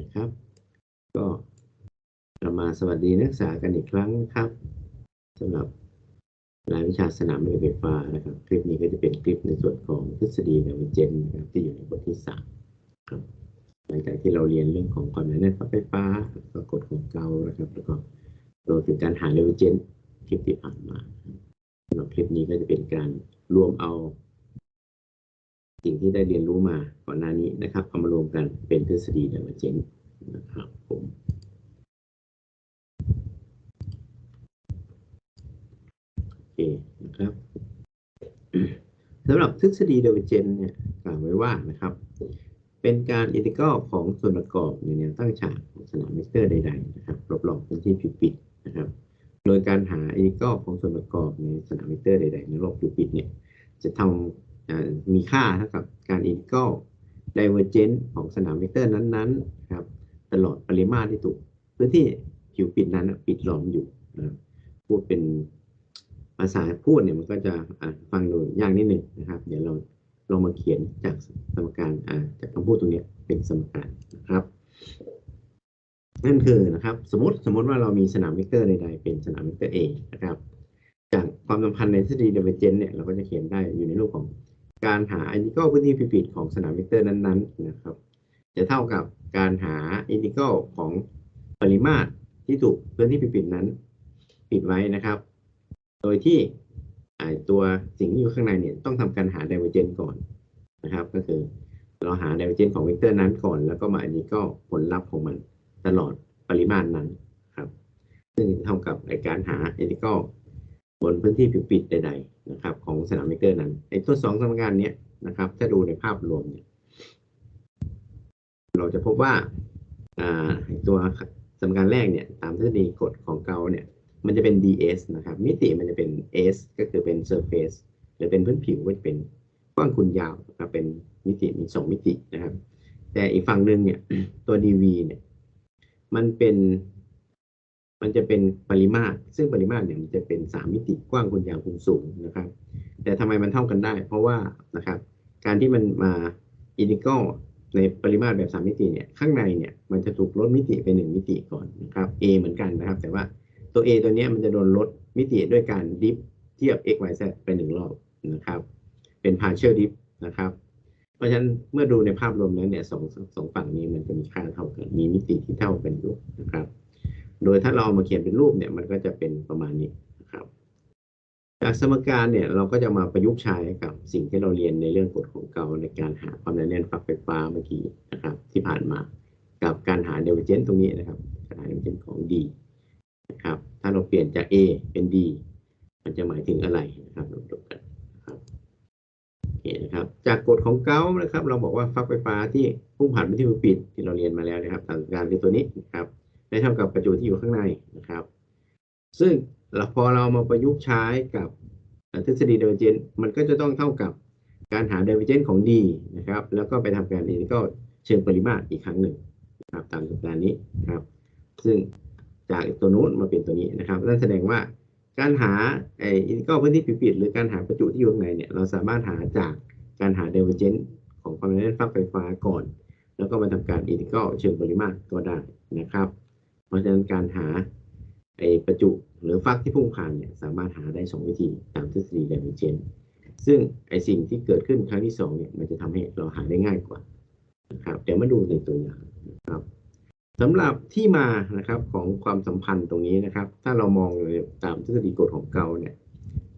นะครับ ก็เรามาสวัสดีนักศึกษากันอีกครั้งนะครับสำหรับรายวิชาสนามเรือไฟฟ้านะครับ คลิปนี้ก็จะเป็นคลิปในส่วนของทฤษฎีแนวเจนนะครับที่อยู่ในบทที่สามครับหลังจากที่เราเรียนเรื่องของความหนาแน่นไฟฟ้าแล้วก็กฎของเกานะครับ แล้วก็รวมถึงการหาเรเวเจนคลิปที่ผ่านมาสำหรับคลิปนี้ก็จะเป็นการรวมเอา สิ่งที่ได้เรียนรู้มาก่อนหน้านี้นะครับเอามารวมกันเป็นทฤษฎีไดเวอร์เจนนะครับผมโอเคนะครับสำหรับทฤษฎีไดเวอร์เจนเนี่ยกล่าวไว้ว่านะครับ เป็นการอินทิกรัลของส่วนประกอบในแนวตั้งฉากของสนามเวกเตอร์ใดๆนะครับรอบๆพื้นที่ผิวปิดนะครับ โดยการหาอินทิกรัลของส่วนประกอบในสนามเวกเตอร์ใดๆในรอบผิวปิดเนี่ยจะทำอ่า มีค่าเท่ากับการอินทิกรัลไดเวอร์เจนต์ของสนามเวกเตอร์นั้นๆนะครับตลอดปริมาตรที่ถูกพื้นที่ผิวปิดนั้นปิดล้อมอยู่นะพูดเป็นภาษาพูดเนี่ยมันก็จะฟังดูยากนิดนึงนะครับ เดี๋ยวเราลองมาเขียนจากสมการจากคำพูดตรงนี้เป็นสมการนะครับนั่นคือนะครับสมมติสมมติว่าเรามีสนามเวกเตอร์ใดๆเป็นสนามเวกเตอร์ A นะครับ จากความสัมพันธ์ในทฤษฎีเดเวอร์เจนเนี่ยเราก็จะเขียนได้อยู่ในรูปของ การหาอินทิกรัลพื้นที่ผิดของสนามเวกเตอร์นั้นๆนะครับ จะเท่ากับการหาอินทิกรัลของปริมาตรที่ถูกพื้นที่ผิดนั้น ปิดไว้นะครับ โดยที่ตัวสิ่งที่อยู่ข้างในเนี่ยต้องทำการหาไดเวอร์เจนก่อนนะครับ ก็คือเราหาไดเวอร์เจนของเวกเตอร์นั้นก่อน แล้วก็มาอินทิกรัลผลลัพธ์ของมันตลอดปริมาตรนั้นครับ ซึ่งเท่ากับไอ้การหาอินทิกรัล บนพื้นที่ผิวปิดใดๆนะครับของสนามเมกเตอร์นั้นไอ้ตัวสองสมการนี้นะครับ ถ้าดูในภาพรวมเนี่ยเราจะพบว่าอ่าตัวสมการแรกเนี่ยตามทฤษฎีกฎของเกาเนี่ยมันจะเป็น ds นะครับ มิติมันจะเป็น s ก็คือเป็น surface หรือเป็นพื้นผิวก็จะเป็นกว้างคูณยาวนะครับเป็นมิติมีสองมิตินะครับ แต่อีกฝั่งหนึ่งเนี่ยตัว dv เนี่ยมันเป็น มันจะเป็นปริมาตร ซึ่งปริมาตรเนี่ยมันจะเป็น 3 มิติกว้างคูณยาวคูณสูงนะครับ แต่ทำไมมันเท่ากันได้ เพราะว่านะครับ การที่มันมาอินทิกรัลในปริมาตรแบบ 3 มิติเนี่ยข้างในเนี่ยมันจะถูกลดมิติไป 1 มิติก่อนนะครับ a เหมือนกันนะครับ แต่ว่าตัว a ตัวนี้มันจะโดนลดมิติด้วยการดิฟเทียบ x y z ไปหนึ่งรอบนะครับ เป็น partial dip นะครับ เพราะฉะนั้นเมื่อดูในภาพรวมแล้วเนี่ยสองสองฝั่งนี้มันจะมีค่าเท่ากัน มีมิติที่เท่ากันอยู่นะครับ โดยถ้าเราเอามาเขียนเป็นรูปเนี่ยมันก็จะเป็นประมาณนี้นะครับจากสมการเนี่ยเราก็จะมาประยุกต์ใช้กับสิ่งที่เราเรียนในเรื่องกฎของเกาในการหาความแน่นฝักไฟฟ้าเมื่อกี้นะครับ ที่ผ่านมากับการหาเดเวอเจนตรงนี้นะครับการหาเดเวอเจนของ D นะครับถ้าเราเปลี่ยนจาก A เป็น D มันจะหมายถึงอะไรนะครับเราดูกันนะครับโอเคนะครับจากกฎของเกานะครับ เราบอกว่าฝักไฟฟ้าที่พุ่งผ่านไปที่ปิดที่เราเรียนมาแล้วนะครับตามการคือตัวนี้นะครับ ได้เท่ากับประจุที่อยู่ข้างในนะครับ ซึ่งเราพอเรามาประยุกต์ใช้กับทฤษฎีเดเวอร์เจนมันก็จะต้องเท่ากับการหาเดเวอร์เจนของ D นะครับ แล้วก็ไปทำการอินทิกรัลเชิงปริมาตรอีกครั้งหนึ่งนะครับตามสัปดาห์นี้นะครับ ซึ่งจากตัวนู้นมาเป็นตัวนี้นะครับนั่นแสดงว่าการหาไออินทิกรัลพื้นที่ผิวปิด หรือการหาประจุที่อยู่ข้างในเนี่ยเราสามารถหาจากการหาเดเวอร์เจนของความหนาแน่นฟักไฟฟ้าก่อน แล้วก็มาทำการอินทิกรัลเชิงปริมาตรก็ได้นะครับ เพราะฉะนั้นการหาไอประจุหรือฟักที่พุ่งผ่านเนี่ยสามารถหาได้ 2 วิธีตามทฤษฎีไดเวอร์เจนซึ่งไอสิ่งที่เกิดขึ้นครั้งที่2เนี่ยมันจะทำให้เราหาได้ง่ายกว่านะครับเดี๋ยวมาดูในตัวอย่างนะครับสำหรับที่มานะครับของความสัมพันธ์ตรงนี้นะครับ ถ้าเรามองตามทฤษฎีกฎของเกาเนี่ย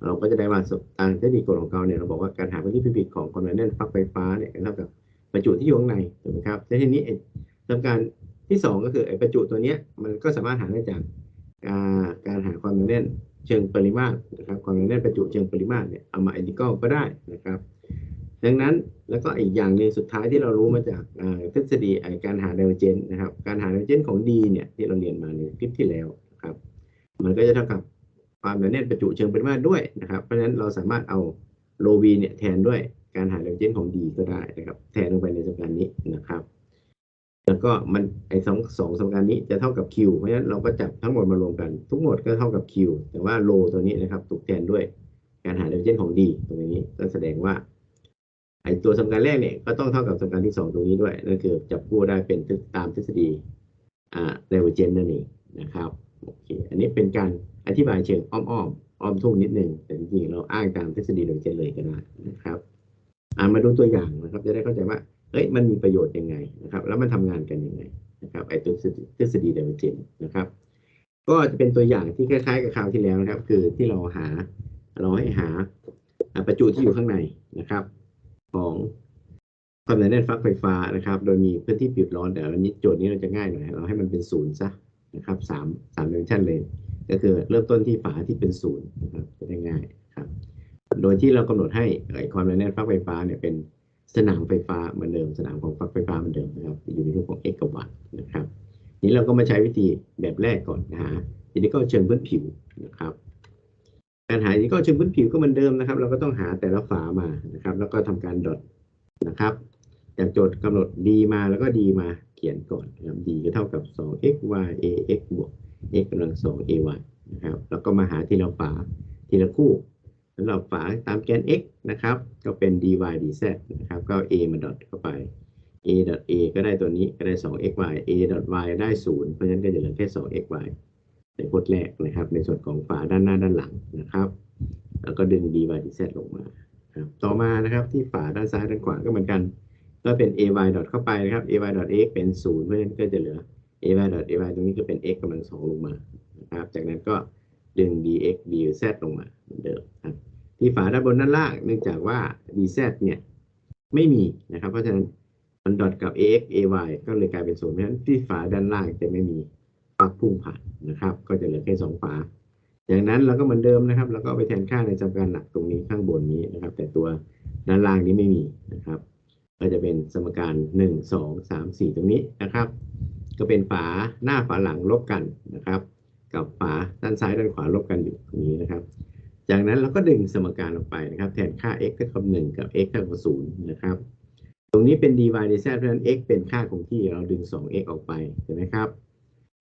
เราก็จะได้ว่าตามทฤษฎีกฎของเกาเนี่ยเราบอกว่าการหาพื้นที่ผิดของความหนาแน่นฟักไฟฟ้าเนี่ยเท่ากับประจุที่อยู่ข้างในถูกไหมครับและทีนี้ทำการ ที่สองก็คือไอ้ประจุตัวเนี้ยมันก็สามารถหาได้จากการหาความหนาแน่นเชิงปริมาตรนะครับความหนาแน่นประจุเชิงปริมาตรเนี่ยเอามาอินทิกรัลก็ได้นะครับ ดังนั้นแล้วก็อีกอย่างหนึ่งสุดท้ายที่เรารู้มาจากทฤษฎีไอ้การหาไดเวอร์เจนนะครับ การหาไดเวอร์เจนของ D เนี่ยที่เราเรียนมาในคลิปที่แล้วนะครับ มันก็จะเท่ากับความหนาแน่นประจุเชิงปริมาตรด้วยนะครับ เพราะฉะนั้นเราสามารถเอาโลวีเนี่ยแทนด้วยการหาไดเวอร์เจนของ D ก็ได้นะครับ แทนลงไปในสมการนี้นะครับ แล้วก็มันไอ้สองสองสมการนี้จะเท่ากับ Q เพราะฉะนั้นเราก็จับทั้งหมดมารวมกัน ทุกหมดก็เท่ากับ Q แต่ว่าโลตัวนี้นะครับถูกแทนด้วยการหาเดเวอร์เจนของ D ตรงนี้ก็แสดงว่าไอตัวสมการแรกเนี่ยก็ต้องเท่ากับสมการที่สองตรงนี้ด้วยนั่นคือจับคู่ได้เป็นตามทฤษฎีอ่าเดเวอร์เจนนั่นเองนะครับโอเคอันนี้เป็นการอธิบายเชิงอ้อมๆอมอ้อมทุ่งนิดนึงแต่จริงๆเราอ้างตามทฤษฎีเดเวอร์เจนเลยก็ได้นะครับอ่ามาดูตัวอย่างนะครับ จะได้เข้าใจว่า เฮ้ยมันมีประโยชน์ยังไงนะครับ แล้วมันทำงานกันยังไงนะครับไอตัวทฤษฎีเดเวอร์เจนนะครับ ก็จะเป็นตัวอย่างที่คล้ายๆ กับคราวที่แล้วนะครับ คือที่เราหาเราให้หาประจุที่อยู่ข้างในนะครับ ของความหนาแน่นฟักไฟฟ้านะครับ โดยมีพื้นที่ปิดร้อนแต่อันนี้โจทย์นี้เราจะง่ายหน่อยเราให้มันเป็นศูนย์ซะนะครับสามสามดิเมนชันเลย ก็คือเริ่มต้นที่ฝาที่เป็นศูนย์นะครับจะได้ง่ายครับ โดยที่เรากำหนดให้ความหนาแน่นฟักไฟฟ้าเนี่ยเป็น สนามไฟฟ้าเหมือนเดิม สนามของฟักไฟฟ้าเหมือนเดิมนะครับ อยู่ในรูปของ x กับ y นะครับ นี้เราก็มาใช้วิธีแบบแรกก่อนนะฮะอินดิเกลเชิงพื้นผิวนะครับ การหาอินดิเกลเชิงพื้นผิวก็เหมือนเดิมนะครับ เราก็ต้องหาแต่ละฝามานะครับ แล้วก็ทำการดอทนะครับจากโจทย์กำหนด d มาแล้วก็ d มาเขียนก่อนนะครับ d ก็เท่ากับ 2 x y a x บวก x กำลัง2 a y นะครับ แล้วก็มาหาทีละฝาทีละคู่ สำหรับฝาตามแกน x นะครับ ก็เป็น dy dz นะครับ ก็ a มาดอทเข้าไป a dot a ก็ได้ตัวนี้ก็ได้ 2 x y a dot y ได้ 0 เพราะฉะนั้นก็จะเหลือแค่ 2 x y ในพจน์แรกนะครับ ในส่วนของฝาด้านหน้าด้านหลังนะครับ แล้วก็ดึง dy dz ลงมาครับต่อมานะครับที่ฝาด้านซ้ายด้านขวาก็เหมือนกัน ก็เป็น ay dot เข้าไปนะครับ ay dot x เป็น 0 เพราะฉะนั้นก็จะเหลือ ay dot ay ตรงนี้ก็เป็น x กำลัง2ลงมานะครับ จากนั้นก็ ดึง dx dz ลงมาเหมือนเดิมครับที่ฝาด้านบนด้านล่าง เนื่องจากว่า dz เนี่ยไม่มีนะครับ เพราะฉะนั้นมันดอทกับ ax ay ก็เลยกลายเป็นศูนย์เพราะฉะนั้นที่ฝาด้านล่างจะไม่มีปลั๊กพุ่งผ่านนะครับ ก็จะเหลือแค่สองฝาจากนั้นเราก็เหมือนเดิมนะครับเราก็ไปแทนค่าในจำการหลักตรงนี้ข้างบนนี้นะครับ แต่ตัวด้านล่างนี้ไม่มีนะครับ ก็จะเป็นสมการ 1 2 3 4 ตรงนี้นะครับ ก็เป็นฝาหน้าฝาหลังลบกันนะครับ กับฝา ซ้ายด้านขวาลบกันอยู่ตรงนี้นะครับ จากนั้นเราก็ดึงสมการออกไปนะครับ แทนค่า x เท่ากับ1กับ x เท่ากับ0นะครับ ตรงนี้เป็น dy dz เพราะฉะนั้น x เป็นค่าคงที่เราดึง 2x ออกไปใช่ไหมครับ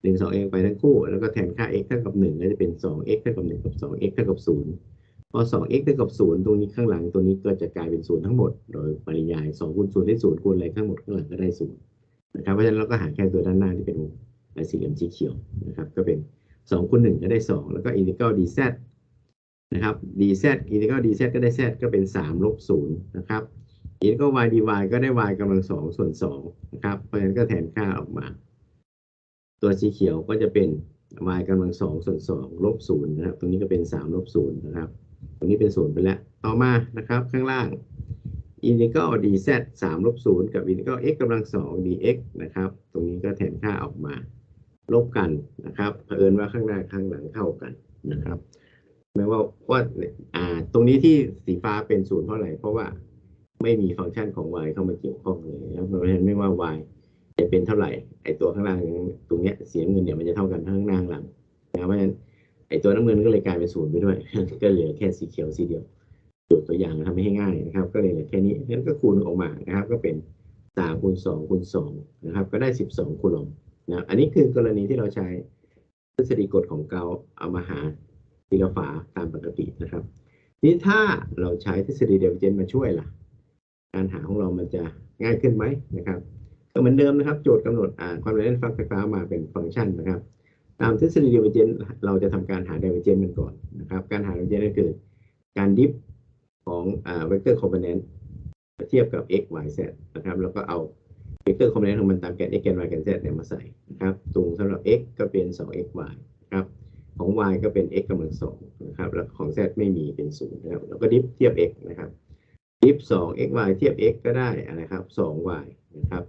ดึง 2x ไปทั้งคู่ แล้วก็แทนค่า x เท่ากับ1ก็จะเป็น 2x เท่ากับ1กับ 2x เท่ากับ0พอ 2x เท่ากับ0ตรงนี้ข้างหลังตัวนี้ก็จะกลายเป็น 0 ทั้งหมด โดยปริยาย2คูณ0ได้0คูณอะไรทั้งหมดข้างหลังก็ได้0นะครับ เพราะฉะนั้นเราก็หาแค่ตัวด้านหน้าที่เป็นสี่เหลี่ยมสีเขียวนะครับ ก็เป็น 2คูณ1ก็ได้ 2 แล้วก็ integral dz นะครับ dz integral dz ก็ได้ z ก็เป็น 3 ลบ 0 นะครับอินทิก็ y dy ก็ได้ y กำลังสองส่วนสองนะครับ เพราะฉะนั้นก็แทนค่าออกมา ตัวสีเขียวก็จะเป็น y กำลังสองส่วนสองลบศูนย์นะครับ ตรงนี้ก็เป็นสามลบศูนย์นะครับ ตรงนี้เป็นศูนย์ไปแล้ว ต่อมานะครับ ข้างล่างอินทิกรัล dz สามลบศูนย์กับอินทิกรัล x กำลังสอง dx นะครับ ตรงนี้ก็แทนค่าออกมา ลบกันนะครับเผอิญว่าข้างหน้าข้างหลังเท่ากันนะครับแม้ว่าว่าอ่าตรงนี้ที่สีฟ้าเป็นศูนย์เพราะอะไรเพราะว่าไม่มีฟังก์ชันของ y เข้ามาเกี่ยวข้องเลยนะครับเพราะฉะนั้นไม่ว่า y จะเป็นเท่าไหร่ไอตัวข้างล่างตรงเนี้ยเสียเงินเนี่ยมันจะเท่ากันทั้งข้างหน้าข้างหลังนะครับเพราะฉะนั้นไอตัวน้ำเงินก็เลยกลายเป็นศูนย์ไปด้วย ก็เหลือแค่สีเขียวสีเดียวตัวตัวอย่างทำให้ง่ายนะครับ ก็เลยเหลือแค่นี้นั้นก็คูณออกมานะครับ ก็เป็นสามคูณสองคูณสองนะครับ ก็ได้สิบสองคูณลม นะอันนี้คือกรณีที่เราใช้ทฤษฎีกฎของเกาเอามาหาทีละฝาตามปกตินะครับนี่ถ้าเราใช้ทฤษฎีเดลเจนมาช่วยล่ะ การหาของเรามันจะง่ายขึ้นไหมนะครับก็เหมือนเดิมนะครับ โจทย์กำหนดความเร็วฟักไฟฟ้ามาเป็นฟังก์ชันนะครับ ตามทฤษฎีเดเวอร์เจนเราจะทำการหาเดเวอร์เจนกันก่อนนะครับ การหาเดเวอร์เจนก็คือการดิฟของเวกเตอร์คอมโพเนนต์เทียบกับ x y z นะครับ แล้วก็เอา เวกเตอร์คอมโพเนนต์ของมันตามแกน x แกน y แกน z เนี่ยมาใส่นะครับตรงสำหรับ x ก็เป็น 2x y นะครับของ y ก็เป็น x กำลังสองนะครับแล้วของ z ไม่มีเป็นศูนย์นะครับแล้วก็ดิฟเทียบ x นะครับดิฟ 2 x y เทียบ x ก็ได้อะไรครับ 2 y นะครับ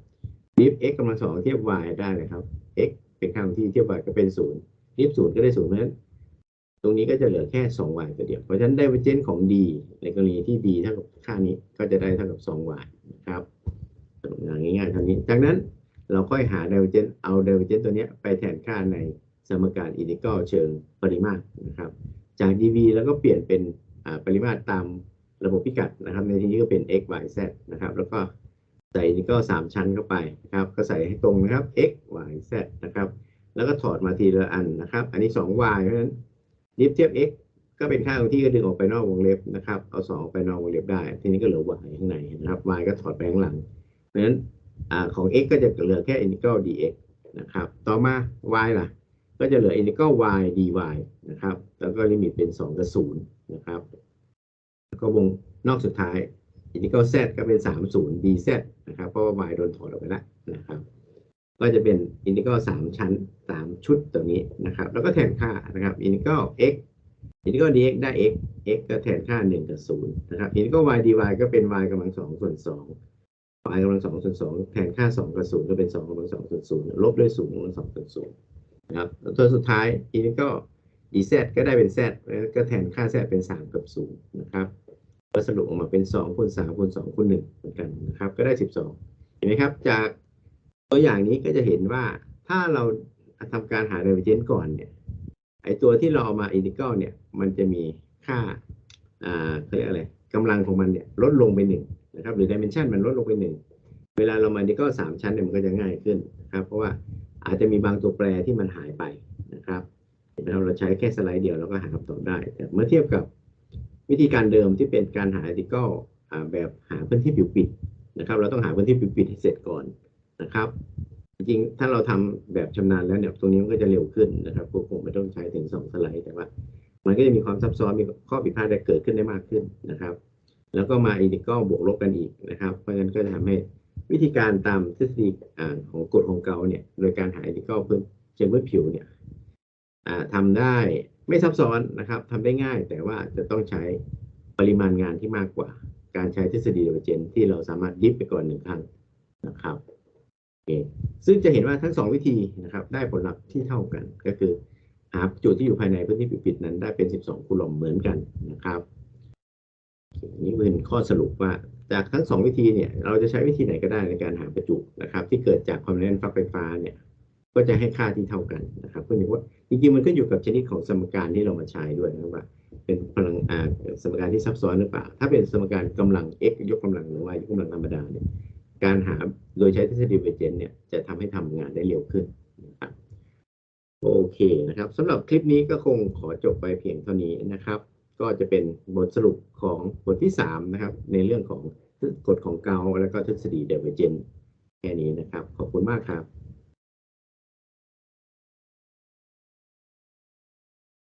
ดิฟ x กำลังสองเทียบ y ได้นะครับ x เป็นค่าคงที่เทียบ y ก็เป็นศูนย์ดิฟศูนย์ก็ได้ศูนย์เพราะฉะนั้นตรงนี้ก็จะเหลือแค่ 2 y ตัวเดียว เพราะฉะนั้นไดเวอร์เจนของ d ในกรณีที่ d เท่ากับค่านี้ก็จะได้เท่ากับ 2 y นะครับ ง่ายๆเท่านี้จากนั้นเราค่อยหาไดเวอร์เจนเอาไดเวอร์เจนตัวนี้ไปแทนค่าในสมการอินทิกรัลเชิงปริมาตรนะครับ จาก dv แล้วก็เปลี่ยนเป็นปริมาตรตามระบบพิกัดนะครับ ในที่นี้ก็เป็น x y z นะครับ แล้วก็ใส่นี่ก็สามชั้นเข้าไปนะครับ ก็ใส่ให้ตรงนะครับ x y z นะครับ แล้วก็ถอดมาทีละอันนะครับ อันนี้ 2y เพราะฉะนั้นดิฟเทียบ x ก็เป็นค่าคงที่ก็ดึงออกไปนอกวงเล็บนะครับ เอาสองออกไปนอกวงเล็บได้ ทีนี้ก็เหลือ y ข้างในนะครับ y ก็ถอดไปข้างหลัง ราะฉะนั้นอของ x ก็จะเหลือแค่ integral dx นะครับ ต่อมา y ล่ะ ก็จะเหลือ integral y dy นะครับ แล้วก็ลิมิตเป็น 2 กับ0นะครับ แล้วก็วงนอกสุดท้าย integral z ก็เป็น 30 dz นะครับ เพราะว่า y โดนถอดออกไปแล้วนะครับ ก็จะเป็น integral 3 ชั้น 3 ชุดตัวนี้นะครับ แล้วก็แทนค่านะครับ integral x integral dx ได้ x x ก็แทนค่า 1 กับ 0 นะครับ integral y dy ก็เป็น y กำลัง2ส่วน 2 y กำลัง2ส่วน2แทนค่า2กับ0ก็เป็น2กำลัง2ส่วน0ลบด้วย0กำลัง2ส่วน0นย์นะครับตัวสุดท้าย integral dz ก็ได้เป็นแล้วก็แทนค่า z เป็น3กับ0นย์นะครับก็สรุปออกมาเป็น2คูณ3คูณ2คูณ1เหมือนกันนะครับ ก็ได้12เห็นไหมครับ จากตัวอย่างนี้ก็จะเห็นว่าถ้าเราทำการหา divergence ก่อนเนี่ยไอตัวที่เราเอามา integral เนี่ยมันจะมีค่าอ่าเขาเรียกอะไรกำลังของมันเนี่ยลดลงไปหนึ่ง นะครับหรือ dimension มันลดลงไปหนึ่งเวลาเรามา integral สามชั้นเนี่ยมันก็จะง่ายขึ้นนะครับ เพราะว่าอาจจะมีบางตัวแปรที่มันหายไปนะครับเห็นไหมครับเราใช้แค่สไลด์เดียวเราก็หาคำตอบได้แต่เมื่อเทียบกับวิธีการเดิมที่เป็นการหา integral อ่าแบบหาพื้นที่ผิวปิดนะครับ เราต้องหาพื้นที่ผิวปิดให้เสร็จก่อนนะครับจริงถ้าเราทำแบบชำนาญแล้วเนี่ยตรงนี้มันก็จะเร็วขึ้นนะครับพวกผมไม่ต้องใช้ถึงสองสไลด์แต่ว่า มันก็จะมีความซับซ้อนมีข้อผิดพลาดได้เกิดขึ้นได้มากขึ้นนะครับ แล้วก็มาอินดิก a l บวกลบกันอีกนะครับ เพราะฉะนั้นก็จะทำให้วิธีการตามทฤษฎีของกฎของเกาเนี่ย โดยการหาอินดิก a l พื้นเชิงพื้นผิวเนี่ยอ่าทำได้ไม่ซับซ้อนนะครับทำได้ง่ายแต่ว่าจะต้องใช้ปริมาณงานที่มากกว่า การใช้ทฤษฎีเดเวเจนที่เราสามารถดิฟไปก่อนหนึ่งครั้งนะครับโอเคซึ่งจะเห็นว่าทั้งสองวิธีนะครับ ได้ผลลัพธ์ที่เท่ากันก็คือหาจุดที่อยู่ภายในพื้นที่ปิดๆนั้นได้เป็น 12 คูลอมเหมือนกันนะครับ นี่เป็นข้อสรุปว่าจากทั้งสองวิธีเนี่ยเราจะใช้วิธีไหนก็ได้ในการหาประจุนะครับ ที่เกิดจากความแน่นฟักไฟฟ้าเนี่ยก็จะให้ค่าที่เท่ากันนะครับก็อย่างว่าจริงๆมันก็อยู่กับชนิดของสมการที่เรามาใช้ด้วยนะว่า เป็นพลังอ่าสมการที่ซับซ้อนหรือเปล่า ถ้าเป็นสมการกำลัง x ยกกำลังหรือ y ยกกำลังธรรมดาเนี่ยการหาโดยใช้ทฤษฎีเวอร์เจนเนี่ยจะทำให้ทำงานได้เร็วขึ้นนะครับโอเคนะครับสำหรับคลิปนี้ก็คงขอจบไปเพียงเท่านี้นะครับ ก็จะเป็นบทสรุปของบทที่ 3 นะครับ ในเรื่องของกฎของเกาแล้วก็ทฤษฎีเดเวเจนแค่นี้นะครับ ขอบคุณมากครับ